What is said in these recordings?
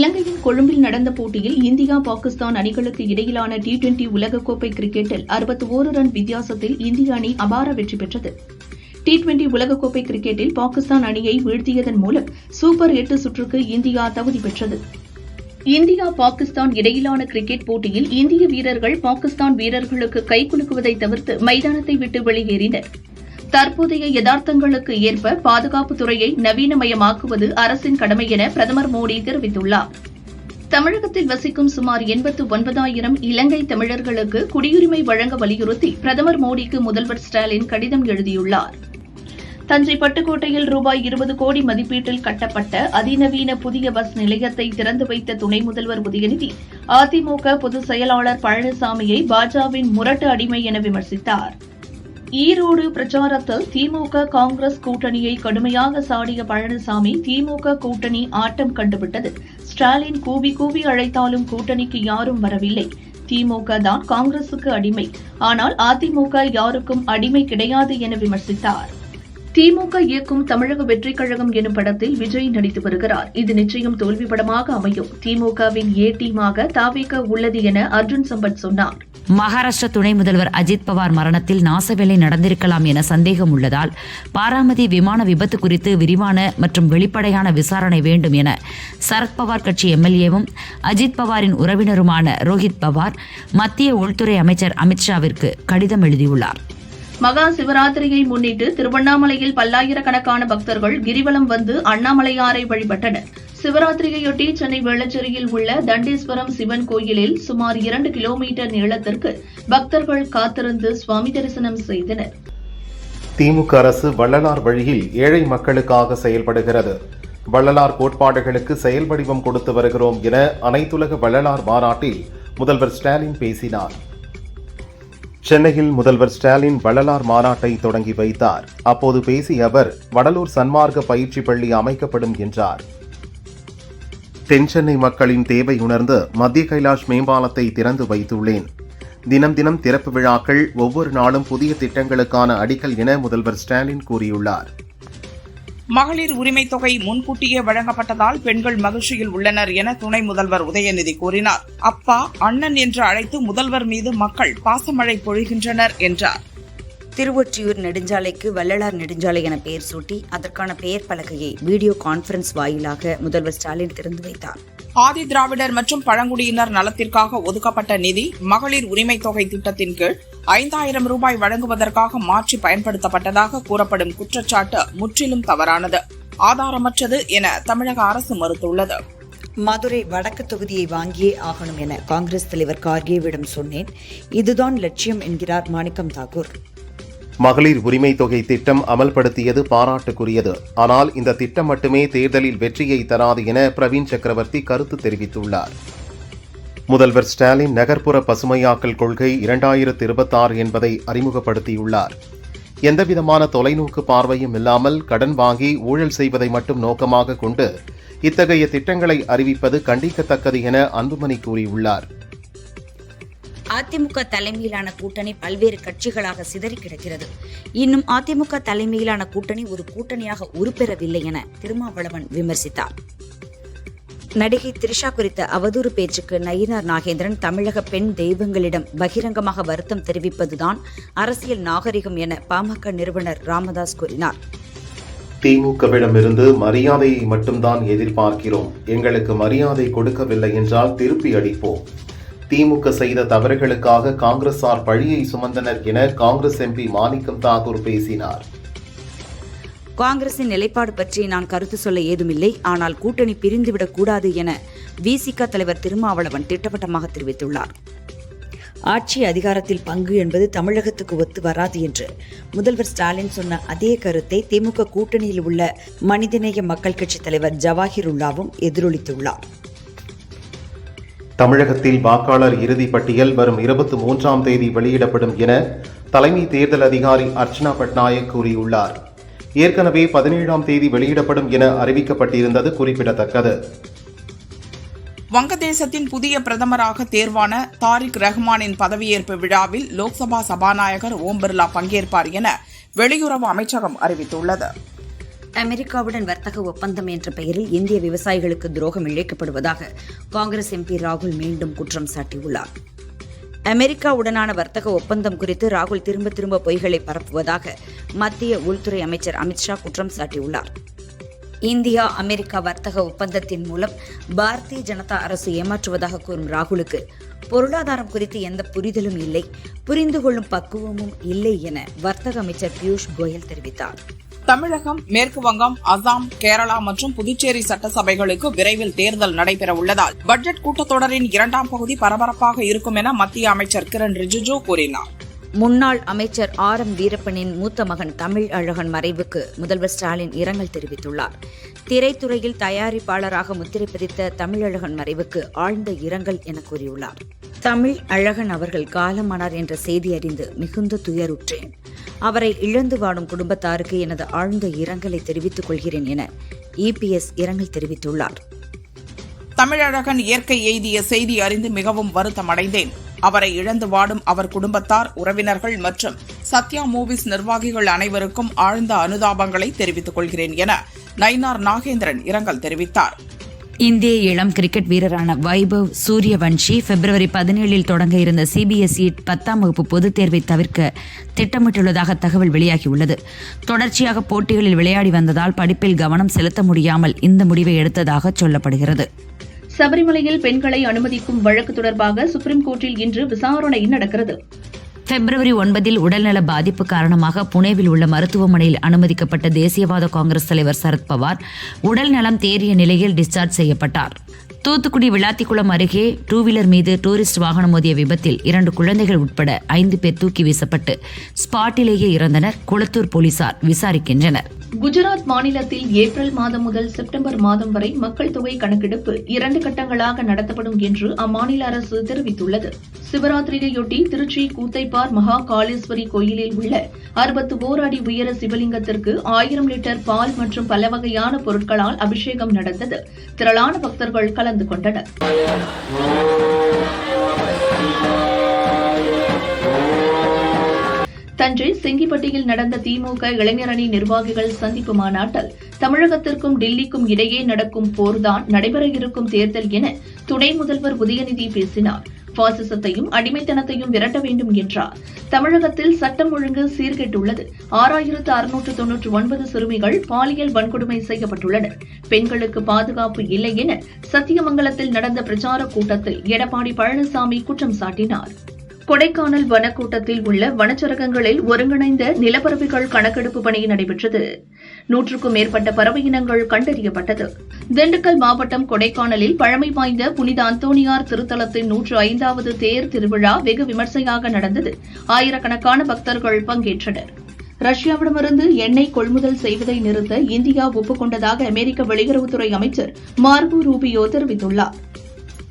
இலங்கையின் கொழும்பில் நடந்த போட்டியில் இந்தியா பாகிஸ்தான் அணிகளுக்கு இடையிலான டி டுவெண்டி உலகக்கோப்பை கிரிக்கெட்டில் அறுபத்தி ஒரு ரன் வித்தியாசத்தில் இந்திய அணி அபார வெற்றி பெற்றது. டி டுவெண்டி உலகக்கோப்பை கிரிக்கெட்டில் பாகிஸ்தான் அணியை வீழ்த்தியதன் மூலம் சூப்பர் எட்டு சுற்றுக்கு இந்தியா தகுதி பெற்றது. இந்தியா பாகிஸ்தான் இடையிலான கிரிக்கெட் போட்டியில் இந்திய வீரர்கள் பாகிஸ்தான் வீரர்களுக்கு கைகுலுக்குவதை தவிர்த்து மைதானத்தை விட்டு வெளியேறினர். தற்போதைய யதார்த்தங்களுக்கு ஏற்ப பாதுகாப்பு துறையை நவீனமயமாக்குவது அரசின் கடமை என பிரதமர் மோடி தெரிவித்துள்ளார். தமிழகத்தில் வசிக்கும் சுமார் எண்பத்து ஒன்பதாயிரம் இலங்கை தமிழர்களுக்கு குடியுரிமை வழங்க வலியுறுத்தி பிரதமர் மோடிக்கு முதல்வர் ஸ்டாலின் கடிதம் எழுதியுள்ளார். தஞ்சை பட்டுக்கோட்டையில் ரூபாய் இருபது கோடி மதிப்பீட்டில் கட்டப்பட்ட அதிநவீன புதிய பஸ் நிலையத்தை திறந்து வைத்த துணை முதல்வர் உதயநிதி அதிமுக பொதுச் செயலாளர் பழனிசாமியை பாஜவின் முரட்டு அடிமை என விமர்சித்தார். ஈரோடு பிரச்சாரத்தில் திமுக காங்கிரஸ் கூட்டணியை கடுமையாக சாடிய பழனிசாமி திமுக கூட்டணி ஆட்டம் கண்டுவிட்டது ஸ்டாலின் கூவி கூவி அழைத்தாலும் கூட்டணிக்கு யாரும் வரவில்லை. திமுக தான் காங்கிரசுக்கு அடிமை. ஆனால் அதிமுக யாருக்கும் அடிமை கிடையாது என விமர்சித்தார். திமுக இயக்கும் தமிழக வெற்றிக் கழகம் எனும் படத்தில் விஜய் நடித்து வருகிறார். இது நிச்சயம் தோல்வி படமாக அமையும். திமுகவின் ஏ டீமாக தாவேக உள்ளது என அர்ஜுன் சம்பத் சொன்னார். மகாராஷ்டிர துணை முதல்வர் அஜித் பவார் மரணத்தில் நாசவேலை நடந்திருக்கலாம் என சந்தேகம் உள்ளதால் பாராமதி விமான விபத்து குறித்து விரிவான மற்றும் வெளிப்படையான விசாரணை வேண்டும் என சரத்பவார் கட்சி எம்எல்ஏவும் அஜித் பவாரின் உறவினருமான ரோஹித் பவார் மத்திய உள்துறை அமைச்சர் அமித்ஷாவிற்கு கடிதம் எழுதியுள்ளார். மகா சிவராத்திரியை முன்னிட்டு திருவண்ணாமலையில் பல்லாயிரக்கணக்கான பக்தர்கள் கிரிவலம் வந்து அண்ணாமலையாரை வழிபட்டனர். சிவராத்திரியையொட்டி சென்னை வேளச்சேரியில் உள்ள தண்டேஸ்வரம் சிவன் கோயிலில் சுமார் இரண்டு கிலோமீட்டர் நீளத்திற்கு பக்தர்கள் காத்திருந்து சுவாமி தரிசனம் செய்தனர். திமுக அரசு வள்ளலார் வழியில் ஏழை மக்களுக்காக செயல்படுகிறது. வள்ளலார் கோட்பாடுகளுக்கு செயல் வடிவம் கொடுத்து வருகிறோம் என அனைத்துலக வள்ளலார் மாநாட்டில் முதல்வர் ஸ்டாலின் பேசினார். சென்னையில் முதல்வர் ஸ்டாலின் வள்ளலார் மாநாட்டை தொடங்கி வைத்தார். அப்போது பேசிய அவர் வடலூர் சன்மார்க்க பயிற்சி பள்ளி அமைக்கப்படும் என்றார். தென்சென்னை மக்களின் தேவை உணர்ந்து மத்திய கைலாஷ் மேம்பாலத்தை திறந்து வைத்துள்ளேன். தினம் தினம் திறப்பு விழாக்கள் ஒவ்வொரு நாளும் புதிய திட்டங்களுக்கான அடிக்கல் என முதல்வர் ஸ்டாலின் கூறியுள்ளார். மகளிர் உரிமை தொகை முன்கூட்டியே வழங்கப்பட்டதால் பெண்கள் மகிழ்ச்சியில் உள்ளனர் என துணை முதல்வர் உதயநிதி கூறினார். அப்பா அண்ணன் என்று அழைத்து முதல்வர் மீது மக்கள் பாசமழை பொழிகின்றனர் என்றார். திருவொற்றியூர் நெடுஞ்சாலைக்கு வள்ளலார் நெடுஞ்சாலை என பெயர் சூட்டி அதற்கான பெயர் பலகையை வீடியோ கான்பரன்ஸ் வாயிலாக முதல்வர் ஸ்டாலின் திறந்து வைத்தார். ஆதி திராவிடர் மற்றும் பழங்குடியினர் நலத்திற்காக ஒதுக்கப்பட்ட நிதி மகளிர் உரிமை தொகை திட்டத்தின் கீழ் ஐந்தாயிரம் ரூபாய் வழங்குவதற்காக மாற்றி பயன்படுத்தப்பட்டதாக கூறப்படும் குற்றச்சாட்டு முற்றிலும் தவறானது. ஆதாரமற்றது என தமிழக அரசு மறுத்துள்ளது. மதுரை வடக்கு தொகுதியை வாங்கியே ஆகணும் என காங்கிரஸ் தலைவர் கார்கேவிடம் சொன்னேன். இதுதான் லட்சியம் என்கிறார் மாணிக்கம் தாக்கூர் மகளிர் உரிமை தொகை திட்டம் அமல்படுத்தியது பாராட்டுக்குரியது. ஆனால் இந்த திட்டம் மட்டுமே தேர்தலில் வெற்றியை தராது என பிரவீன் சக்கரவர்த்தி கருத்து தெரிவித்துள்ளார். முதல்வர் ஸ்டாலின் நகர்ப்புற பசுமையாக்கல் கொள்கை இரண்டாயிரத்து இருபத்தாறு என்பதை அறிமுகப்படுத்தியுள்ளார். எந்தவிதமான தொலைநோக்கு பார்வையும் இல்லாமல் கடன் வாங்கி ஊழல் செய்வதை மட்டும் நோக்கமாக கொண்டு இத்தகைய திட்டங்களை அறிவிப்பது கண்டிக்கத்தக்கது என அன்புமணி கூறியுள்ளார். அதிமுக தலைமையிலான கூட்டணி பல்வேறு கட்சிகளாக சிதறி கிடக்கிறது. இன்னும் அதிமுக தலைமையிலான கூட்டணி ஒரு கூட்டணியாக உருப்பெறவில்லை என திருமாவளவன் விமர்சித்தார். நடிகை த்ரிஷா குறித்த அவதூறு பேச்சுக்கு நயினார் நாகேந்திரன் தமிழக பெண் தெய்வங்களிடம் பகிரங்கமாக வருத்தம் தெரிவிப்பதுதான் அரசியல் நாகரிகம் என பாமக நிறுவனர் ராமதாஸ் கூறினார். திமுகவிடமிருந்து மரியாதையை மட்டும்தான் எதிர்பார்க்கிறோம். எங்களுக்கு மரியாதை கொடுக்கவில்லை என்றால் திருப்பி அடிப்போம். திமுக செய்த தவறுகளுக்காக காங்கிரசார் பழியை சுமந்தனர் என காங்கிரஸ் எம்பி மாணிக்கம் தாக்கூர் பேசினார். காங்கிரசின் நிலைப்பாடு பற்றி நான் கருத்து சொல்ல ஏதுமில்லை. ஆனால் கூட்டணி பிரிந்துவிடக் கூடாது என விசிக தலைவர் திருமாவளவன் திட்டவட்டமாக தெரிவித்துள்ளார். ஆட்சி அதிகாரத்தில் பங்கு என்பது தமிழகத்துக்கு ஒத்து வராது என்று முதல்வர் ஸ்டாலின் சொன்ன அதே கருத்தை திமுக கூட்டணியில் உள்ள மனிதநேய மக்கள் கட்சித் தலைவர் ஜவாஹிருல்லாவும் எதிரொலித்துள்ளார். தமிழகத்தில் வாக்காளர் இறுதி பட்டியல் வரும் இருபத்தி மூன்றாம் தேதி வெளியிடப்படும் என தலைமை தேர்தல் அதிகாரி அர்ச்சனா பட்நாயக் கூறியுள்ளார். ஏற்கனவே பதினேழாம் தேதி வெளியிடப்படும் என அறிவிக்கப்பட்டிருந்தது குறிப்பிடத்தக்கது. வங்கதேசத்தின் புதிய பிரதமராக தேர்வான தாரிக் ரஹ்மானின் பதவியேற்பு விழாவில் லோக்சபா சபாநாயகர் ஓம் பிர்லா பங்கேற்பார் என வெளியுறவு அமைச்சகம் அறிவித்துள்ளது. அமெரிக்காவுடன் வர்த்தக ஒப்பந்தம் என்ற பெயரில் இந்திய விவசாயிகளுக்கு துரோகம் இழைக்கப்படுவதாக காங்கிரஸ் எம்பி ராகுல் மீண்டும் குற்றம் சாட்டியுள்ளார். அமெரிக்காவுடனான வர்த்தக ஒப்பந்தம் குறித்து ராகுல் திரும்ப திரும்ப பொய்களை பரப்புவதாக மத்திய உள்துறை அமைச்சர் அமித்ஷா குற்றம் சாட்டியுள்ளார். இந்தியா அமெரிக்கா வர்த்தக ஒப்பந்தத்தின் மூலம் பாரதிய ஜனதா அரசு ஏமாற்றுவதாக கூறும் ராகுலுக்கு பொருளாதாரம் குறித்து எந்த புரிதலும் இல்லை புரிந்து கொள்ளும் பக்குவமும் இல்லை என வர்த்தக அமைச்சர் பியூஷ் கோயல் தெரிவித்தார். தமிழகம் மேற்கு வங்கம் அசாம் கேரளா மற்றும் புதுச்சேரி சட்டசபைகளுக்கு விரைவில் தேர்தல் நடைபெற உள்ளதால் பட்ஜெட் கூட்டத்தொடரின் இரண்டாம் பகுதி பரபரப்பாக இருக்கும் என மத்திய அமைச்சர் கிரண் ரிஜிஜு கூறினார். முன்னாள் அமைச்சர் ஆர் எம் வீரப்பனின் மூத்த மகன் தமிழ் அழகன் மறைவுக்கு முதல்வர் ஸ்டாலின் இரங்கல் தெரிவித்துள்ளார். திரைத்துறையில் தயாரிப்பாளராக முத்திரை பதித்த தமிழழகன் மறைவுக்கு ஆழ்ந்த இரங்கல் என கூறியுள்ளார். தமிழ் அழகன் அவர்கள் காலமானார் என்ற செய்தி அறிந்து மிகுந்த துயருற்றேன். அவரை இழந்து வாடும் குடும்பத்தாருக்கு எனது ஆழ்ந்த இரங்கலை தெரிவித்துக் கொள்கிறேன் என இபிஎஸ் இரங்கல் தெரிவித்துள்ளார். தமிழழகன் இயற்கை எய்திய செய்தி அறிந்து மிகவும் வருத்தமடைந்தேன். அவரை இழந்து வாடும் அவர் குடும்பத்தார் உறவினர்கள் மற்றும் சத்யா மூவிஸ் நிர்வாகிகள் அனைவருக்கும் ஆழ்ந்த அனுதாபங்களை தெரிவித்துக் கொள்கிறேன் என நயினார் நாகேந்திரன் இரங்கல் தெரிவித்தார். இந்திய இளம் கிரிக்கெட் வீரரான வைபவ் சூரியவன்ஷி பிப்ரவரி பதினேழில் தொடங்க இருந்த சிபிஎஸ்இ பத்தாம் வகுப்பு பொதுத் தேர்வை தவிர்க்க திட்டமிட்டுள்ளதாக தகவல் வெளியாகியுள்ளது. தொடர்ச்சியாக போட்டிகளில் விளையாடி வந்ததால் படிப்பில் கவனம் செலுத்த முடியாமல் இந்த முடிவை எடுத்ததாக சொல்லப்படுகிறது. சபரிமலையில் பெண்களை அனுமதிக்கும் வழக்கு தொடர்பாக சுப்ரீம் கோர்ட்டில் இன்று விசாரணை நடக்கிறது. பிப்ரவரி ஒன்பதில் உடல்நல பாதிப்பு காரணமாக புனேவில் உள்ள மருத்துவமனையில் அனுமதிக்கப்பட்ட தேசியவாத காங்கிரஸ் தலைவர் சரத்பவார் உடல் நலம் தேறிய நிலையில் டிஸ்சார்ஜ் செய்யப்பட்டார். தூத்துக்குடி விளாத்திக்குளம் அருகே டூ வீலர் மீது டூரிஸ்ட் வாகனம் மோதிய விபத்தில் இரண்டு குழந்தைகள் உட்பட ஐந்து பேர் தூக்கி வீசப்பட்டு ஸ்பாட்டிலேயே இறந்தனர். குளத்தூர் போலீசார் விசாரிக்கின்றனர். குஜராத் மாநிலத்தில் ஏப்ரல் மாதம் முதல் செப்டம்பர் மாதம் வரை மக்கள் தொகை கணக்கெடுப்பு இரண்டு கட்டங்களாக நடத்தப்படும் என்று அம்மாநில அரசு தெரிவித்துள்ளது. சிவராத்திரியையொட்டி திருச்சி கூத்தைப்பார் மகா காளேஸ்வரி கோயிலில் உள்ள அறுபத்து ஓர் அடி உயர சிவலிங்கத்திற்கு ஆயிரம் லிட்டர் பால் மற்றும் பல வகையான பொருட்களால் அபிஷேகம் நடந்தது. திரளான பக்தர்கள் கலந்து கொண்டனர். தஞ்சை செங்கிப்பட்டியில் நடந்த திமுக இளைஞரணி நிர்வாகிகள் சந்திப்பு மாநாட்டில் தமிழகத்திற்கும் டெல்லிக்கும் இடையே நடக்கும் போர்தான் நடைபெற இருக்கும் தேர்தல் என துணை முதல்வர் உதயநிதி பேசினார். பாசிசத்தையும் அடிமைத்தனத்தையும் விரட்ட வேண்டும் என்றார். தமிழகத்தில் சட்டம் ஒழுங்கு சீர்கெட்டுள்ளது. ஆறாயிரத்து அறுநூற்று தொன்னூற்று ஒன்பது சிறுமிகள் பாலியல் வன்கொடுமை செய்யப்பட்டுள்ளனர். பெண்களுக்கு பாதுகாப்பு இல்லை என சத்தியமங்கலத்தில் நடந்த பிரச்சார கூட்டத்தில் எடப்பாடி பழனிசாமி குற்றம் சாட்டினார். கொடைக்கானல் வனக்கூட்டத்தில் உள்ள வனச்சரகங்களில் ஒருங்கிணைந்த நிலப்பறவைகள் கணக்கெடுப்பு பணி நடைபெற்றது. நூற்றுக்கும் மேற்பட்ட பறவை இனங்கள் கண்டறியப்பட்டது. திண்டுக்கல் மாவட்டம் கொடைக்கானலில் பழமை வாய்ந்த புனித அந்தோனியார் திருத்தலத்தின் நூற்று ஐந்தாவது தேர் திருவிழா வெகு விமர்சையாக நடந்தது. ஆயிரக்கணக்கான பக்தர்கள் பங்கேற்றனர். ரஷ்யாவிடமிருந்து எண்ணெய் கொள்முதல் செய்வதை நிறுத்த இந்தியா ஒப்புக்கொண்டதாக அமெரிக்க வெளியுறவுத்துறை அமைச்சர் மார்கோ ரூபியோ தெரிவித்துள்ளார்.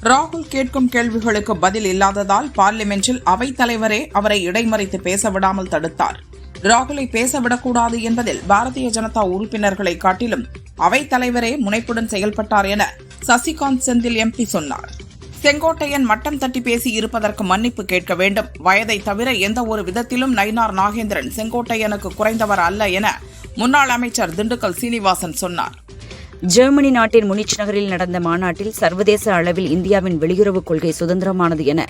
ராகுல் கேட்கும் கேள்விகளுக்கு பதில் இல்லாததால் பார்லிமென்ட்டில் அவைத் தலைவரே அவரை இடைமறித்து பேசவிடாமல் தடுத்தார். ராகுலை பேசவிடக்கூடாது என்பதில் பாரதிய ஜனதா உறுப்பினர்களை காட்டிலும் அவைத் தலைவரே முனைப்புடன் செயல்பட்டார் என சசிகாந்த் செந்தில் எம்பி சொன்னார். செங்கோட்டையன் மட்டம் தட்டி பேசி இருப்பதற்கு மன்னிப்பு கேட்க வேண்டும். வயதை தவிர எந்த ஒரு விதத்திலும் நயினார் நாகேந்திரன் செங்கோட்டையனுக்கு குறைந்தவர் அல்ல என முன்னாள் அமைச்சர் திண்டுக்கல் சீனிவாசன் சொன்னார். ஜெர்மனி நாட்டின் முனிச் நகரில் நடந்த மாநாட்டில் சர்வதேச அளவில் இந்தியாவின் வெளியுறவுக் கொள்கை சுதந்திரமானது என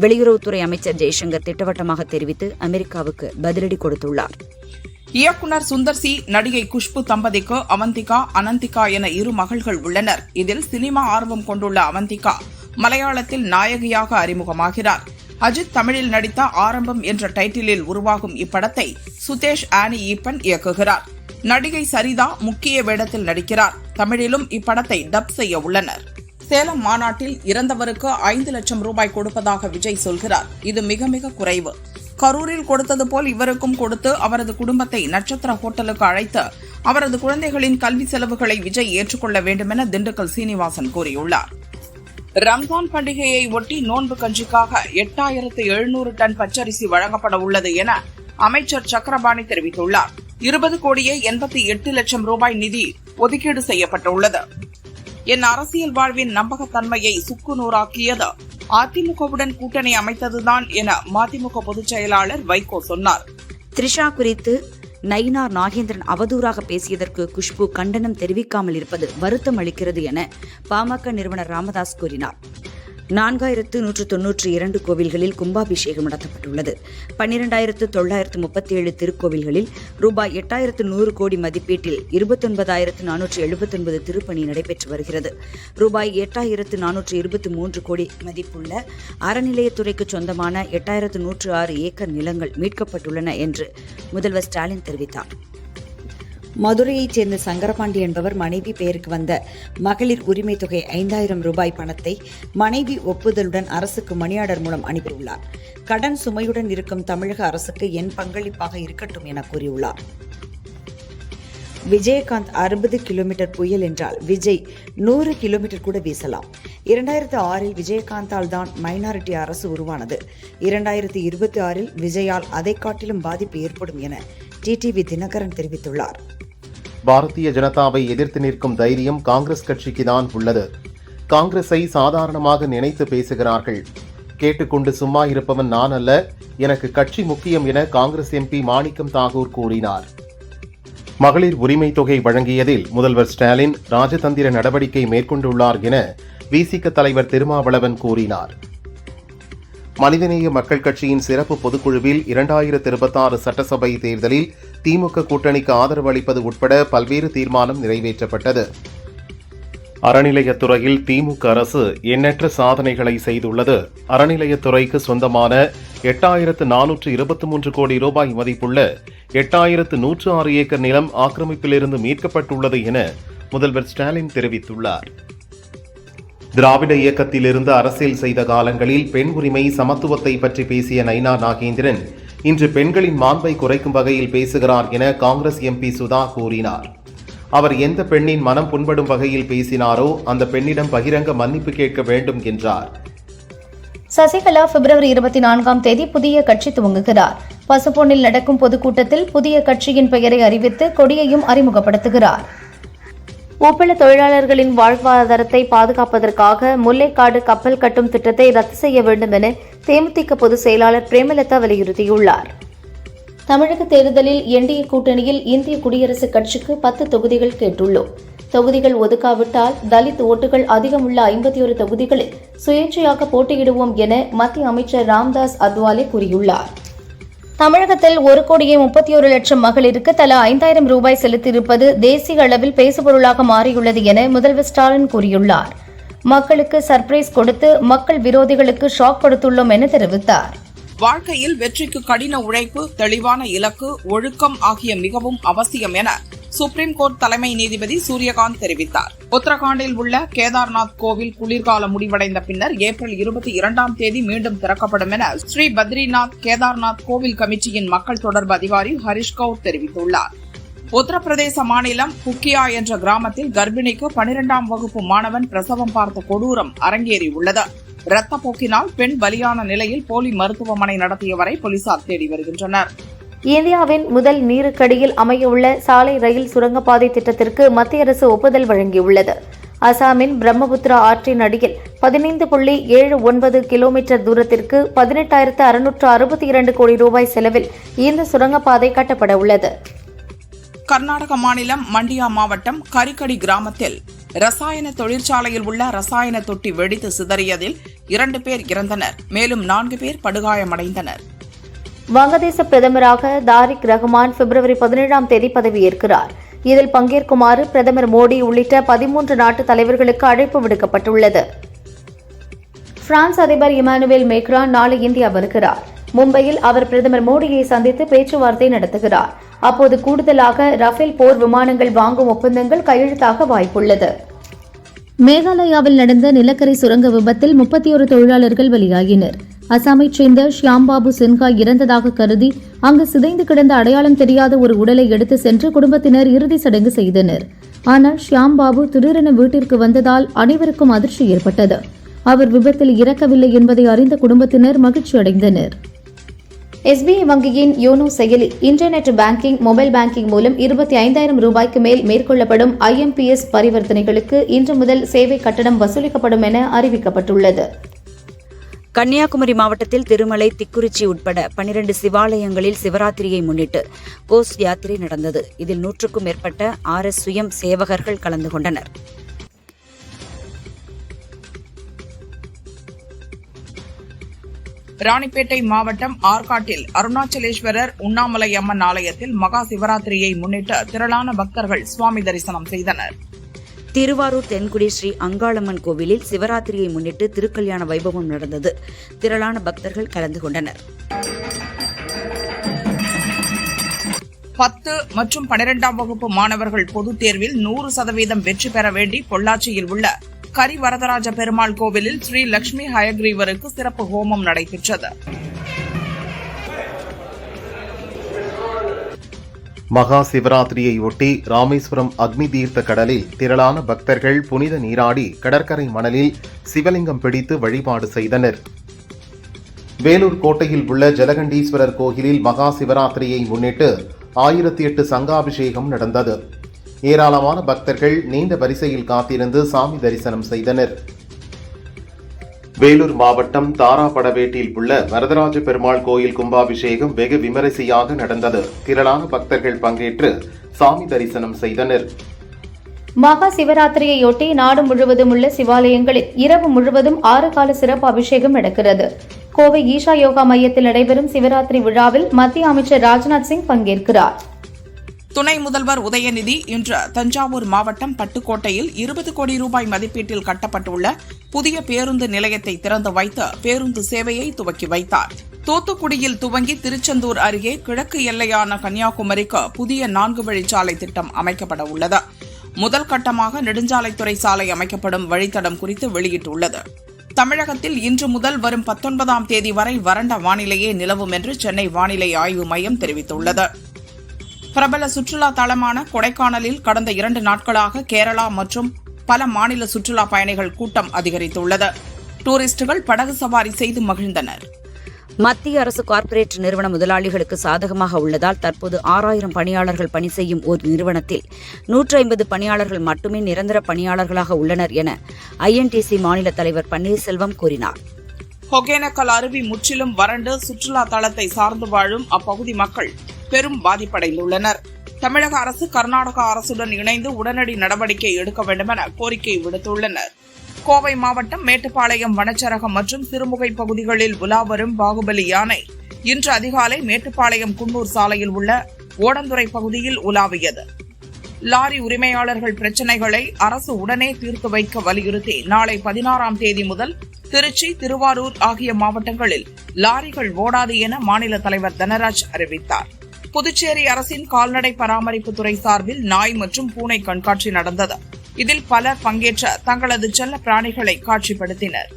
வெளியுறவுத்துறை அமைச்சர் ஜெய்சங்கர் திட்டவட்டமாக தெரிவித்து அமெரிக்காவுக்கு பதிலடி கொடுத்துள்ளார். இயக்குனர் சுந்தர் சி நடிகை குஷ்பு தம்பதிக்கு அவந்திகா அனந்திகா என இரு மகள்கள் உள்ளனர். இதில் சினிமா ஆர்வம் கொண்டுள்ள அவந்திகா மலையாளத்தில் நாயகியாக அறிமுகமாகிறார். அஜித் தமிழில் நடித்த ஆரம்பம் என்ற டைட்டிலில் உருவாகும் இப்படத்தை சுதேஷ் ஆனி ஈப்பன் இயக்குகிறார். நடிகை சரிதா முக்கிய வேடத்தில் நடிக்கிறார். தமிழிலும் இப்படத்தை டப் செய்ய உள்ளனர். சேலம் மாநாட்டில் இறந்தவருக்கு ஐந்து லட்சம் ரூபாய் கொடுப்பதாக விஜய் சொல்கிறார். இது மிக மிக குறைவு. கரூரில் கொடுத்தது போல் இவருக்கும் கொடுத்து அவரது குடும்பத்தை நட்சத்திர ஹோட்டலுக்கு அழைத்து அவரது குழந்தைகளின் கல்வி செலவுகளை விஜய் ஏற்றுக்கொள்ள வேண்டுமென திண்டுக்கல் சீனிவாசன் கூறியுள்ளார். ரம்ஜான் பண்டிகையை ஒட்டி நோன்பு கஞ்சிக்காக எட்டாயிரத்து எழுநூறு டன் பச்சரிசி வழங்கப்பட உள்ளது என அமைச்சர் சக்கரபாணி தெரிவித்துள்ளார். இருபது கோடியே எண்பத்தி எட்டு லட்சம் ரூபாய் நிதி ஒதுக்கீடு செய்யப்பட்டுள்ளது. என் அரசியல் வாழ்வின் நம்பகத்தன்மையை சுக்கு நூறாக்கியது அதிமுகவுடன் கூட்டணி அமைத்ததுதான் என மதிமுக பொதுச் செயலாளர் வைகோ சொன்னார். த்ரிஷா குறித்து நயினார் நாகேந்திரன் அவதூறாக பேசியதற்கு குஷ்பு கண்டனம் தெரிவிக்காமல் இருப்பது வருத்தம் அளிக்கிறது என பாமக நிறுவனர் ராமதாஸ் கூறினார். நான்காயிரத்து நூற்று தொன்னூற்றி இரண்டு கோவில்களில் கும்பாபிஷேகம் நடத்தப்பட்டுள்ளது. பன்னிரெண்டாயிரத்து தொள்ளாயிரத்து முப்பத்தி ஏழு திருக்கோவில்களில் ரூபாய் எட்டாயிரத்து நூறு கோடி மதிப்பீட்டில் இருபத்தொன்பதாயிரத்து நானூற்று எழுபத்தொன்பது திருப்பணி நடைபெற்று வருகிறது. ரூபாய் எட்டாயிரத்து நானூற்று இருபத்தி மூன்று கோடி மதிப்புள்ள அறநிலையத்துறைக்கு சொந்தமான எட்டாயிரத்து நூற்று ஆறு ஏக்கர் நிலங்கள் மீட்கப்பட்டுள்ளன என்று முதல்வர் ஸ்டாலின் தெரிவித்தார். மதுரையைச் சேர்ந்த சங்கரபாண்டி என்பவர் மனைவி பெயருக்கு வந்த மகளிர் உரிமை தொகை ஐந்தாயிரம் ரூபாய் பணத்தை மனைவி ஒப்புதலுடன் அரசுக்கு மணி ஆர்டர் மூலம் அனுப்பியுள்ளார். கடன் சுமையுடன் இருக்கும் தமிழக அரசுக்கு என் பங்களிப்பாக இருக்கட்டும் என கூறியுள்ளார். விஜயகாந்த் அறுபது கிலோமீட்டர் புயல் என்றால் விஜய் நூறு கிலோமீட்டர் கூட வீசலாம். இரண்டாயிரத்து ஆறில் விஜயகாந்தால் தான் மைனாரிட்டி அரசு உருவானது. இரண்டாயிரத்தி இருபத்தி ஆறில் விஜயால் அதை காட்டிலும் பாதிப்பு ஏற்படும் என டிடிவி தினகரன் தெரிவித்துள்ளார். பாரதிய ஜனதாவை எதிர்த்து நிற்கும் தைரியம் காங்கிரஸ் கட்சிக்கு தான் உள்ளது. காங்கிரஸை சாதாரணமாக நினைத்து பேசுகிறார்கள். கேட்டுக்கொண்டு சும்மா இருப்பவன் நான் அல்ல எனக்கு கட்சி முக்கியம் என காங்கிரஸ் எம்பி மாணிக்கம் தாகூர் கூறினார். மகளிர் உரிமை தொகை வழங்கியதில் முதல்வர் ஸ்டாலின் ராஜதந்திர நடவடிக்கை மேற்கொண்டுள்ளார் என விசிக தலைவர் திருமாவளவன் கூறினார். மனிதநேய மக்கள் கட்சியின் சிறப்பு பொதுக்குழுவில் இரண்டாயிரத்து இருபத்தாறு சட்டசபை தேர்தலில் திமுக கூட்டணிக்கு ஆதரவு அளிப்பது உட்பட பல்வேறு தீர்மானம் நிறைவேற்றப்பட்டது. அறநிலையத்துறையில் திமுக அரசு எண்ணற்ற சாதனைகளை செய்துள்ளது. அறநிலையத்துறைக்கு சொந்தமான எட்டாயிரத்து நானூற்று இருபத்தி மூன்று கோடி ரூபாய் மதிப்புள்ள எட்டாயிரத்து நூற்று ஆறு ஏக்கர் நிலம் ஆக்கிரமிப்பிலிருந்து மீட்கப்பட்டுள்ளது என முதல்வர் ஸ்டாலின் தெரிவித்துள்ளார். திராவிட இயக்கத்திலிருந்து அரசியல் செய்த காலங்களில் பெண் உரிமை சமத்துவத்தை பற்றி பேசிய நைனா நாகேந்திரன் இன்று பெண்களின் மாண்பை குறைக்கும் வகையில் பேசுகிறார் என காங்கிரஸ் எம்பி சுதா கூறினார். அவர் எந்த பெண்ணின் மனம் புண்படும் வகையில் பேசினாரோ அந்த பெண்ணிடம் பகிரங்க மன்னிப்பு கேட்க வேண்டும் என்றார். சசிகலா பிப்ரவரி இருபத்தி நான்காம் தேதி புதிய கட்சி துவங்குகிறார். பசுபொன்னில் நடக்கும் பொதுக்கூட்டத்தில் புதிய கட்சியின் பெயரை அறிவித்து கொடியையும் அறிமுகப்படுத்துகிறார். உப்பள தொழிலாளர்களின் வாழ்வாதாரத்தை பாதுகாப்பதற்காக முல்லைக்காடு கப்பல் கட்டும் திட்டத்தை ரத்து செய்ய வேண்டும் என தேமுதிக பொதுச் செயலாளர் பிரேமலதா வலியுறுத்தியுள்ளார். தமிழக தேர்தலில் என்டிஏ கூட்டணியில் இந்திய குடியரசுக் கட்சிக்கு பத்து தொகுதிகள் கேட்டுள்ளோம். தொகுதிகள் ஒதுக்காவிட்டால் தலித் ஓட்டுகள் அதிகம் உள்ள ஐம்பத்தி ஒரு தொகுதிகளில் சுயேட்சையாக போட்டியிடுவோம் என மத்திய அமைச்சர் ராம்தாஸ் அத்வாலே கூறியுள்ளார். தமிழகத்தில் ஒரு கோடியே முப்பத்தி ஒரு லட்சம் மகளிருக்கு தலா ஐந்தாயிரம் ரூபாய் செலுத்தியிருப்பது தேசிய அளவில் பேசுபொருளாக மாறியுள்ளது என முதல்வர் ஸ்டாலின் கூறியுள்ளார். மக்களுக்கு சர்ப்ரைஸ் கொடுத்து மக்கள் விரோதிகளுக்கு ஷாக் கொடுத்துள்ளோம் என தெரிவித்தார். வாழ்க்கையில் வெற்றிக்கு கடின உழைப்பு தெளிவான இலக்கு ஒழுக்கம் ஆகிய மிகவும் அவசியம் என சுப்ரீம் கோர்ட் தலைமை நீதிபதி சூரியகாந்த் தெரிவித்தார். உத்தரகாண்டில் உள்ள கேதார்நாத் கோவில் குளிர்காலம் முடிவடைந்த பின்னர் ஏப்ரல் இருபத்தி இரண்டாம் தேதி மீண்டும் திறக்கப்படும் என ஸ்ரீ பத்ரிநாத் கேதார்நாத் கோவில் கமிட்டியின் மக்கள் தொடர்பு அதிகாரி ஹரிஷ் கவுர் தெரிவித்துள்ளார். உத்தரப்பிரதேச மாநிலம் குக்கியா என்ற கிராமத்தில் கர்ப்பிணிக்கு பனிரெண்டாம் வகுப்பு மாணவன் பிரசவம் பார்த்த கொடூரம் அரங்கேறியுள்ளது. இரத்தப்போக்கினால் பெண் பலியான நிலையில் போலி மருத்துவமனை நடத்தியவரை போலீசார் தேடி வருகின்றனர். இந்தியாவின் முதல் நீருக்கடியில் அமையவுள்ள சாலை ரயில் சுரங்கப்பாதை திட்டத்திற்கு மத்திய அரசு ஒப்புதல் வழங்கியுள்ளது. அசாமின் பிரம்மபுத்திரா ஆற்றின் அடியில் பதினைந்து புள்ளி ஏழு ஒன்பது கிலோமீட்டர் தூரத்திற்கு பதினெட்டாயிரத்து அறுநூற்று அறுபத்தி இரண்டு கோடி ரூபாய் செலவில் இந்த சுரங்கப்பாதை கட்டப்பட உள்ளது. கர்நாடக மாநிலம் மண்டியா மாவட்டம் கரிக்கடி கிராமத்தில் ரசாயன தொழிற்சாலையில் உள்ள ரசாயன தொட்டி வெடித்து சிதறியதில் இரண்டு பேர் இறந்தனர். மேலும் நான்கு பேர் படுகாயமடைந்தனர். வங்கதேச பிரதமராக தாரிக் ரஹ்மான் பிப்ரவரி பதினேழாம் தேதி பதவியேற்கிறார். இதில் பங்கேற்குமாறு பிரதமர் மோடி உள்ளிட்ட பதிமூன்று நாட்டு தலைவர்களுக்கு அழைப்பு விடுக்கப்பட்டுள்ளது. பிரான்ஸ் அதிபர் இமானுவேல் மேக்ரான் நாளை இந்தியா வருகிறார். மும்பையில் அவர் பிரதமர் மோடியை சந்தித்து பேச்சுவார்த்தை நடத்துகிறார். அப்போது கூடுதலாக ரஃபேல் போர் விமானங்கள் வாங்கும் ஒப்பந்தங்கள் கையெழுத்தாக வாய்ப்புள்ளது. மேகாலயாவில் நடந்த நிலக்கரி சுரங்க விபத்தில் முப்பத்தி ஒரு தொழிலாளர்கள் பலியாகினர். அசாமைச் சேர்ந்த ஷியாம்பாபு சின்ஹா இறந்ததாக கருதி அங்கு சிதைந்து கிடந்த அடையாளம் தெரியாத ஒரு உடலை எடுத்து சென்று குடும்பத்தினர் இறுதி சடங்கு செய்தனர். ஆனால் ஷியாம்பாபு திடீரென வீட்டிற்கு வந்ததால் அனைவருக்கும் அதிர்ச்சி ஏற்பட்டது. அவர் விபத்தில் இறக்கவில்லை என்பதை அறிந்த குடும்பத்தினர் மகிழ்ச்சி அடைந்தனர் எஸ்பிஐ வங்கியின் யோனோ செயலி இன்டர்நெட் பேங்கிங் மொபைல் பேங்கிங் மூலம் இருபத்தி ஐந்தாயிரம் ரூபாய்க்கு மேல் மேற்கொள்ளப்படும் ஐஎம்பிஎஸ் பரிவர்த்தனைகளுக்கு இன்று முதல் சேவை கட்டணம் வசூலிக்கப்படும் என அறிவிக்கப்பட்டுள்ளது. கன்னியாகுமரி மாவட்டத்தில் திருமலை திக்குறிச்சி உட்பட பனிரண்டு சிவாலயங்களில் சிவராத்திரியை முன்னிட்டு கோஸ் யாத்திரை நடந்தது. இதில் நூற்றுக்கும் மேற்பட்ட ஆர் எஸ் சுயம் சேவகர்கள் கலந்து கொண்டனர். ராணிப்பேட்டை மாவட்டம் ஆற்காட்டில் அருணாச்சலேஸ்வரர் உண்ணாமலை அம்மன் ஆலயத்தில் மகா சிவராத்திரியை முன்னிட்டு திரளான பக்தர்கள் சுவாமி தரிசனம் செய்தனர். திருவாரூர் தென்குடி ஸ்ரீ அங்காளம்மன் கோவிலில் சிவராத்திரியை முன்னிட்டு திருக்கல்யாண வைபவம் நடந்தது. திரளான பக்தர்கள் கலந்து கொண்டனர். பத்து மற்றும் பனிரெண்டாம் வகுப்பு மாணவர்கள் பொதுத் தேர்வில் நூறு சதவீதம் வெற்றி பெற வேண்டி பொள்ளாச்சியில் உள்ள கரி வரதராஜ பெருமாள் கோவிலில் ஸ்ரீ லட்சுமி ஹயக்ரீவருக்கு சிறப்பு ஹோமம் நடைபெற்றது. மகா சிவராத்திரியை ஒட்டி ராமேஸ்வரம் அக்னி தீர்த்த கடலில் திரளான பக்தர்கள் புனித நீராடி கடற்கரை மணலில் சிவலிங்கம் பிடித்து வழிபாடு செய்தனர். வேலூர் கோட்டையில் உள்ள ஜலகண்டீஸ்வரர் கோயிலில் மகா சிவராத்திரியை முன்னிட்டு ஆயிரத்தி எட்டு சங்காபிஷேகம் நடந்தது. ஏராளமான பக்தர்கள் நீண்ட வரிசையில் காத்திருந்து சாமி தரிசனம் செய்தனர். வேலூர் மாவட்டம் தாராபடவேட்டில் உள்ள வரதராஜ பெருமாள் கோயில் கும்பாபிஷேகம் வெகு விமரிசையாக நடந்தது. திரளான பக்தர்கள் பங்கேற்று சாமி தரிசனம் செய்தனர். மகா சிவராத்திரியையொட்டி நாடு முழுவதும் உள்ள சிவாலயங்களில் இரவு முழுவதும் ஆறு கால சிறப்பு அபிஷேகம் நடக்கிறது. கோவை ஈஷா யோகா மையத்தில் நடைபெறும் சிவராத்திரி விழாவில் மத்திய அமைச்சர் ராஜ்நாத் சிங் பங்கேற்கிறார். துணை முதல்வர் உதயநிதி இன்று தஞ்சாவூர் மாவட்டம் பட்டுக்கோட்டையில் இருபது கோடி ரூபாய் மதிப்பீட்டில் கட்டப்பட்டுள்ள புதிய பேருந்து நிலையத்தை திறந்து வைத்து பேருந்து சேவையை துவக்கி வைத்தார். தூத்துக்குடியில் துவங்கி திருச்செந்தூர் அருகே கிழக்கு எல்லையான கன்னியாகுமரிக்கு புதிய நான்கு வழிச்சாலை திட்டம் அமைக்கப்பட உள்ளது. முதல் கட்டமாக நெடுஞ்சாலைத்துறை சாலை அமைக்கப்படும் வழித்தடம் குறித்து வெளியிட்டுள்ளது. தமிழகத்தில் இன்று முதல் வரும் பத்தொன்பதாம் தேதி வரை வறண்ட வானிலையே நிலவும் என்று சென்னை வானிலை ஆய்வு மையம் தெரிவித்துள்ளது. பிரபல சுற்றுலா தலமான கொடைக்கானலில் கடந்த இரண்டு நாட்களாக கேரளா மற்றும் பல மாநில சுற்றுலா பயணிகள் கூட்டம் அதிகரித்துள்ளது. டூரிஸ்டுகள் படகு சவாரி செய்து மகிழ்ந்தனர். மத்திய அரசு கார்ப்பரேட் நிறுவன முதலாளிகளுக்கு சாதகமாக உள்ளதால் தற்போது ஆறாயிரம் பணியாளர்கள் பணி செய்யும் ஒரு நிறுவனத்தில் நூற்றி ஐம்பது பணியாளர்கள் மட்டுமே நிரந்தர பணியாளர்களாக உள்ளனர் என ஐஎன்டிசி மாநில தலைவர் பன்னீர்செல்வம் கூறினார். ஒகேனக்கல் அருவி முற்றிலும் வறண்டு சுற்றுலா தளத்தை சார்ந்து வாழும் அப்பகுதி மக்கள் பெரும் பாதிப்படைந்துள்ளனர். தமிழக அரசு கர்நாடக அரசுடன் இணைந்து உடனடி நடவடிக்கை எடுக்க வேண்டுமென கோரிக்கை விடுத்துள்ளனர். கோவை மாவட்டம் மேட்டுப்பாளையம் வனச்சரகம் மற்றும் சிறுமுகை பகுதிகளில் உலா வரும் பாகுபலி யானை இன்று அதிகாலை மேட்டுப்பாளையம் குன்னூர் சாலையில் உள்ள ஓடந்துறை பகுதியில் உலாவியது. லாரி உரிமையாளர்கள் பிரச்சினைகளை அரசு உடனே தீர்த்து வைக்க வலியுறுத்தி நாளை பதினாறாம் தேதி முதல் திருச்சி திருவாரூர் ஆகிய மாவட்டங்களில் லாரிகள் ஓடாது என மாநில தலைவர் தனராஜ் அறிவித்தார். புதுச்சேரி அரசின் கால்நடை பராமரிப்புத்துறை சார்பில் நாய் மற்றும் பூனை கண்காட்சி நடந்தது. இதில் பலர் பங்கேற்ற தங்களது செல்ல பிராணிகளை காட்சிப்படுத்தினர்.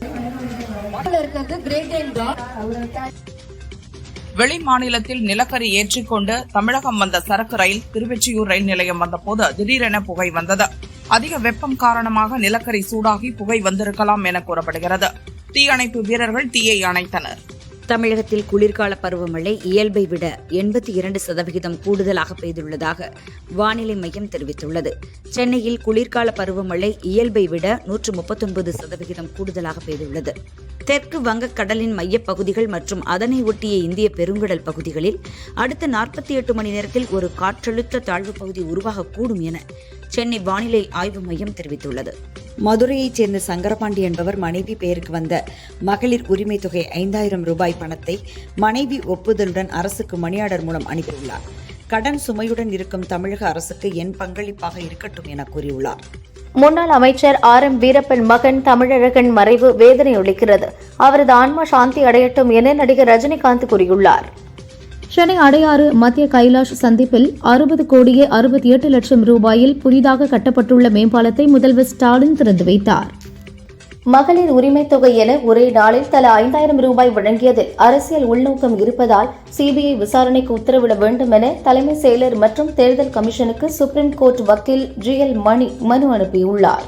வெளி மாநிலத்தில் நிலக்கரி ஏற்றிக்கொண்டு தமிழகம் வந்த சரக்கு ரயில் திருவெற்றியூர் ரயில் நிலையம் வந்தபோது திடீரென புகை வந்தது. அதிக வெப்பம் காரணமாக நிலக்கரி சூடாகி புகை வந்திருக்கலாம் என கூறப்படுகிறது. தீயணைப்பு வீரர்கள் தீயை அணைத்தனர். தமிழகத்தில் குளிர்கால பருவமழை இயல்பை விட எண்பத்தி இரண்டு சதவிகிதம் கூடுதலாக பெய்துள்ளதாக வானிலை மையம் தெரிவித்துள்ளது. சென்னையில் குளிர்கால பருவமழை இயல்பை விட நூற்று முப்பத்தொன்பது சதவிகிதம் கூடுதலாக பெய்துள்ளது. தெற்கு வங்கக்கடலின் மையப்பகுதிகள் மற்றும் அதனை ஒட்டிய இந்திய பெருங்கடல் பகுதிகளில் அடுத்த நாற்பத்தி எட்டு மணி நேரத்தில் ஒரு காற்றழுத்த தாழ்வுப் பகுதி உருவாகக்கூடும் என சென்னை வானிலை ஆய்வு மையம் தெரிவித்துள்ளது. மதுரையைச் சேர்ந்த சங்கரபாண்டி என்பவர் மனைவி பெயருக்கு வந்த மகளிர் உரிமைத் தொகை ஐந்தாயிரம் ரூபாய் பணத்தை மனைவி ஒப்புதலுடன் அரசுக்கு மணி ஆர்டர் மூலம் அனுப்பியுள்ளார். கடன் சுமையுடன் இருக்கும் தமிழக அரசுக்கு என் பங்களிப்பாக இருக்கட்டும் என கூறியுள்ளார். முன்னாள் அமைச்சர் ஆர் எம் வீரப்பன் மகன் தமிழழகன் மறைவு வேதனை அளிக்கிறது அவரது ஆன்மா சாந்தி அடையட்டும் என நடிகர் ரஜினிகாந்த் கூறியுள்ளார். சென்னை அடையாறு மத்திய கைலாஷ் சந்திப்பில் அறுபது கோடியே அறுபத்தி எட்டு லட்சம் ரூபாயில் புதிதாக கட்டப்பட்டுள்ள மேம்பாலத்தை முதல்வர் ஸ்டாலின் திறந்து வைத்தார். மகளிர் உரிமைத் தொகை என ஒரே நாளில் தலா ஐந்தாயிரம் ரூபாய் வழங்கியதில் அரசியல் உள்நோக்கம் இருப்பதால் சிபிஐ விசாரணைக்கு உத்தரவிட வேண்டும் என தலைமை செயலர் மற்றும் தேர்தல் கமிஷனுக்கு சுப்ரீம் கோர்ட் வக்கீல் ஜி எல் மணி மனு அனுப்பியுள்ளார்.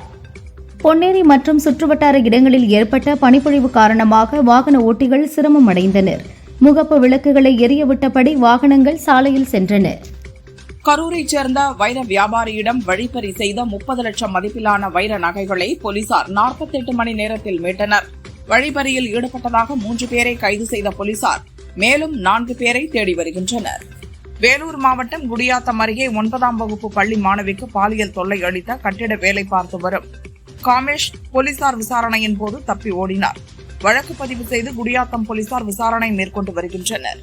பொன்னேரி மற்றும் சுற்றுவட்டார இடங்களில் ஏற்பட்ட பனிப்பொழிவு காரணமாக வாகன ஓட்டிகள் சிரமம் அடைந்தனர். முகப்பு விளக்குகளை எரியவிட்டபடி வாகனங்கள் சாலையில் சென்றன. கரூரைச் சேர்ந்த வைர வியாபாரியிடம் வழிப்பறி செய்த முப்பது லட்சம் மதிப்பிலான வைர நகைகளை போலீசார் 48 மணி நேரத்தில் மீட்டனர். வழிப்பறியில் ஈடுபட்டதாக மூன்று பேரை கைது செய்த போலீசார் மேலும் நான்கு பேரை தேடி வருகின்றனர். வேலூர் மாவட்டம் குடியாத்தம் அருகே ஒன்பதாம் வகுப்பு பள்ளி மாணவிக்கு பாலியல் தொல்லை அளித்த கட்டிட வேலை பார்த்து வரும் காமேஷ் போலீசார் விசாரணையின் போது தப்பி ஓடினார். வழக்கு பதிவு செய்து குடியாத்தம் போலீசார் விசாரணை மேற்கொண்டு வருகின்றனர்.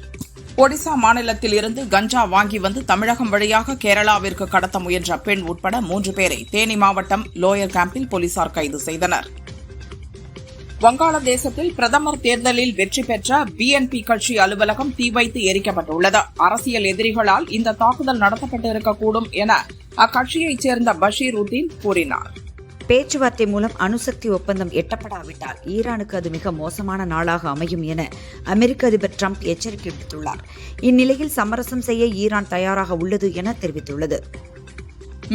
ஒடிசா மாநிலத்தில் இருந்து கஞ்சா வாங்கி வந்து தமிழகம் வழியாக கேரளாவிற்கு கடத்த முயன்ற பெண் உட்பட மூன்று பேரை தேனி மாவட்டம் லோயர் கேம்பில் போலீசார் கைது செய்தனர். வங்காளதேசத்தில் பிரதமர் தேர்தலில் வெற்றி பெற்ற பிஎன்பி கட்சி அலுவலகம் தீ வைத்து எரிக்கப்பட்டுள்ளது. அரசியல் எதிரிகளால் இந்த தாக்குதல் நடத்தப்பட்டிருக்கக்கூடும் என அக்கட்சியைச் சேர்ந்த பஷீர் உத்தீன் கூறினார். பேச்சுவார்த்தை மூலம் அணுசக்தி ஒப்பந்தம் எட்டப்படாவிட்டால் ஈரானுக்கு அது மிக மோசமான நாளாக அமையும் என அமெரிக்க அதிபர் ட்ரம்ப் எச்சரிக்கை விடுத்துள்ளார். இந்நிலையில் சமரசம் செய்ய ஈரான் தயாராக உள்ளது என தெரிவித்துள்ளது.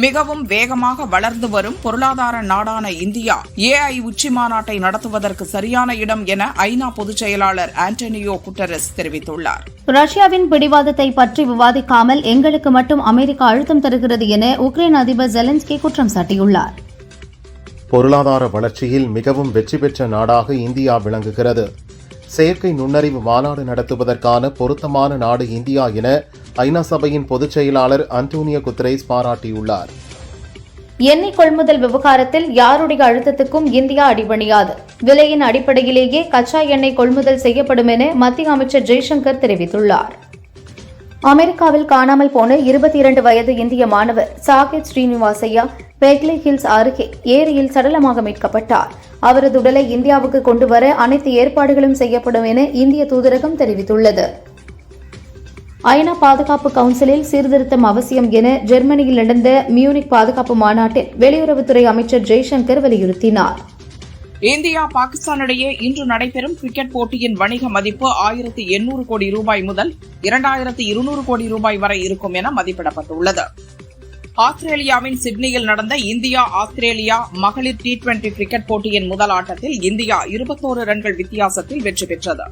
மிகவும் வேகமாக வளர்ந்து வரும் பொருளாதார நாடான இந்தியா ஏஐ உச்சி மாநாட்டை நடத்துவதற்கு சரியான இடம் என ஐநா பொதுச் செயலாளர் ஆண்டனியோ குட்டரஸ் தெரிவித்துள்ளார். ரஷ்யாவின் பிடிவாதத்தை பற்றி விவாதிக்காமல் எங்களுக்கு மட்டும் அமெரிக்கா அழுத்தம் தருகிறது என உக்ரைன் அதிபர் ஜெலன்ஸ்கி குற்றம் சாட்டியுள்ளார். பொருளாதார வளர்ச்சியில் மிகவும் வெற்றி பெற்ற நாடாக இந்தியா விளங்குகிறது. செயற்கை நுண்ணறிவு மாநாடு நடத்துவதற்கான பொருத்தமான நாடு இந்தியா என ஐநா சபையின் பொதுச் செயலாளர் அன்டோனியோ குத்ரேஸ் பாராட்டியுள்ளார். எண்ணெய் கொள்முதல் விவகாரத்தில் யாருடைய அழுத்தத்துக்கும் இந்தியா அடிபணியாது. விலையின் அடிப்படையிலேயே கச்சா எண்ணெய் கொள்முதல் செய்யப்படும் என மத்திய அமைச்சர் ஜெய்சங்கர் தெரிவித்துள்ளார். அமெரிக்காவில் காணாமல் போன இருபத்தி இரண்டு வயது இந்திய மாணவர் சாகேத் ஸ்ரீனிவாசையா பெக்லி ஹில்ஸ் அருகே ஏரியில் சடலமாக மீட்கப்பட்டார். அவரது உடலை இந்தியாவுக்கு கொண்டுவர அனைத்து ஏற்பாடுகளும் செய்யப்படும் என இந்திய தூதரகம் தெரிவித்துள்ளது. ஐநா பாதுகாப்பு கவுன்சிலில் சீர்திருத்தம் அவசியம் என ஜெர்மனியில் நடந்த மியூனிக் பாதுகாப்பு மாநாட்டில் வெளியுறவுத்துறை அமைச்சர் ஜெய்சங்கர் வலியுறுத்தினார். இந்தியா பாகிஸ்தான் இடையே இன்று நடைபெறும் கிரிக்கெட் போட்டியின் வணிக மதிப்பு ஆயிரத்தி எண்ணூறு கோடி ரூபாய் முதல் இரண்டாயிரத்தி இருநூறு கோடி ரூபாய் வரை இருக்கும் என மதிப்பிடப்பட்டுள்ளது. ஆஸ்திரேலியாவின் சிட்னியில் நடந்த இந்தியா ஆஸ்திரேலியா மகளிர் டி டுவெண்டி கிரிக்கெட் போட்டியின் முதல் ஆட்டத்தில் இந்தியா இருபத்தோரு ரன்கள் வித்தியாசத்தில் வெற்றி பெற்றது.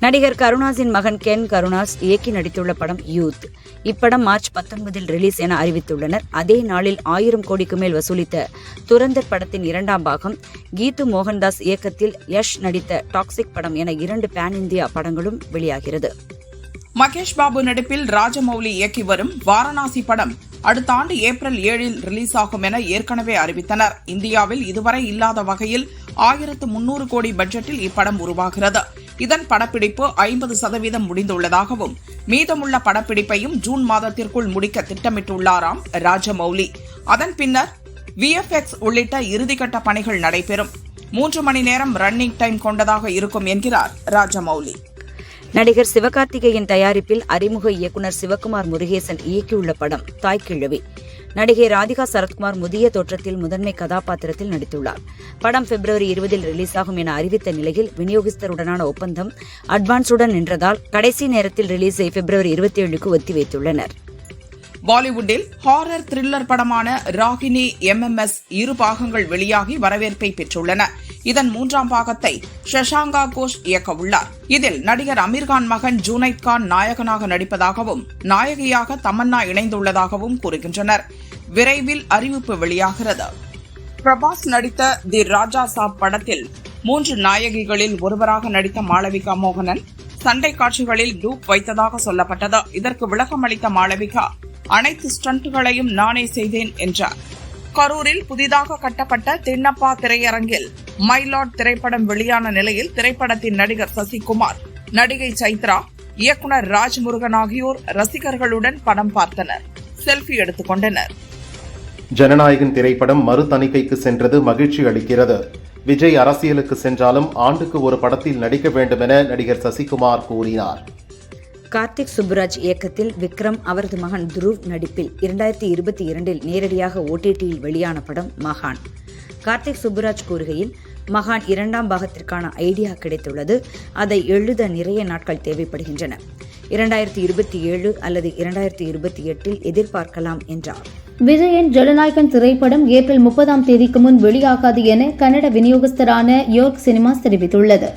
நடிகர் கருணாஸின் மகன் கென் கருணாஸ் இயக்கி நடித்துள்ள படம் யூத். இப்படம் மார்ச் பத்தொன்பதில் ரிலீஸ் என அறிவித்துள்ளனர். அதே நாளில் ஆயிரம் கோடிக்கு மேல் வசூலித்த துரந்தர் படத்தின் இரண்டாம் பாகம் கீது மோகன்தாஸ் இயக்கத்தில் யஷ் நடித்த டாக்ஸிக் படம் என இரண்டு பேன் இந்தியா படங்களும் வெளியாகிறது. மகேஷ் பாபு நடிப்பில் ராஜமௌலி இயக்கி வரும் வாரணாசி படம் அடுத்த ஆண்டு ஏப்ரல் ஏழில் ரிலீஸ் ஆகும் என ஏற்கனவே அறிவித்தனர். இந்தியாவில் இதுவரை இல்லாத வகையில் ஆயிரத்து முன்னூறு கோடி பட்ஜெட்டில் இப்படம் உருவாகிறது. இதன் படப்பிடிப்பு ஐம்பது சதவீதம் முடிந்துள்ளதாகவும் மீதமுள்ள படப்பிடிப்பையும் ஜூன் மாதத்திற்குள் முடிக்க திட்டமிட்டுள்ளாராம் ராஜமௌலி. அதன் பின்னர் விஎஃப்எக்ஸ் உள்ளிட்ட இறுதிக்கட்ட பணிகள் நடைபெறும். மூன்று மணி நேரம் ரன்னிங் டைம் கொண்டதாக இருக்கும் என்கிறார் ராஜமௌலி. நடிகர் சிவகார்த்திகேயன் தயாரிப்பில் அறிமுக இயக்குனர் சிவகுமார் முருகேசன் இயக்கியுள்ள படம் தாய்க்கிழவி. நடிகை ராதிகா சரத்குமார் முதிய தோற்றத்தில் முதன்மை கதாபாத்திரத்தில் நடித்துள்ளார். படம் பிப்ரவரி இருபதில் ரிலீஸ் ஆகும் என அறிவித்த நிலையில் விநியோகஸ்தருடனான ஒப்பந்தம் அட்வான்ஸுடன் நின்றதால் கடைசி நேரத்தில் ரிலீஸை பிப்ரவரி இருபத்தி ஏழுக்கு ஒத்திவைத்துள்ளனர். பாலிவுட்டில் ஹாரர் த்ரில்லர் படமான ராகினி எம்எம்எஸ் இரு பாகங்கள் வெளியாகி வரவேற்பை பெற்றுள்ளன. இதன் மூன்றாம் பாகத்தை ஷஷாங்கா கோஷ் இயக்கவுள்ளார். இதில் நடிகர் அமீர்கான் மகன் ஜூனைத் கான் நாயகனாக நடிப்பதாகவும் நாயகியாக தமன்னா இணைந்துள்ளதாகவும் கூறுகின்றனர். விரைவில் அறிவிப்பு வெளியாகிறது. பிரபாஸ் நடித்த தி ராஜா சாப் படத்தில் மூன்று நாயகிகளில் ஒருவராக நடித்த மாளவிகா மோகனன் சண்டை காட்சிகளில் டூப் வைத்ததாக சொல்லப்பட்டது. இதற்கு விளக்கம் அளித்த மாளவிகா அனைத்து ஸ்டண்ட்களையும் நானே செய்தேன் என்றார். கரூரில் புதிதாக கட்டப்பட்ட தின்னப்பா திரையரங்கில் மைலாட் திரைப்படம் வெளியான நிலையில் திரைப்படத்தின் நடிகர் சசிகுமார் நடிகை சைத்ரா இயக்குனர் ராஜ்முருகன் ஆகியோர் ரசிகர்களுடன் படம் பார்த்தனர். செல்ஃபி எடுத்துக் கொண்டனர். ஜனநாயகன் திரைப்படம் மறு தணிக்கைக்கு சென்றது மகிழ்ச்சி அளிக்கிறது. விஜய் அரசியலுக்கு சென்றாலும் ஆண்டுக்கு ஒரு படத்தில் நடிக்க வேண்டும் என நடிகர் சசிகுமார் கூறினார். கார்த்திக் சுப்புராஜ் இயக்கத்தில் விக்ரம் அவரது மகன் துருவ் நடிப்பில் இரண்டாயிரத்தி இருபத்தி இரண்டில் நேரடியாக ஓடிடியில் வெளியான படம் மகான். கார்த்திக் சுப்புராஜ் கூறுகையில் மகான் இரண்டாம் பாகத்திற்கான ஐடியா கிடைத்துள்ளது. அதை எழுத நிறைய நாட்கள் தேவைப்படுகின்றன. இரண்டாயிரத்தி இருபத்தி ஏழு அல்லது இரண்டாயிரத்தி இருபத்தி எட்டில் எதிர்பார்க்கலாம் என்றார். விஜயன் ஜனநாயகன் திரைப்படம் ஏப்ரல் முப்பதாம் தேதிக்கு முன் வெளியாகாது என கன்னட விநியோகஸ்தரான யோர்க் சினிமாஸ் தெரிவித்துள்ளது.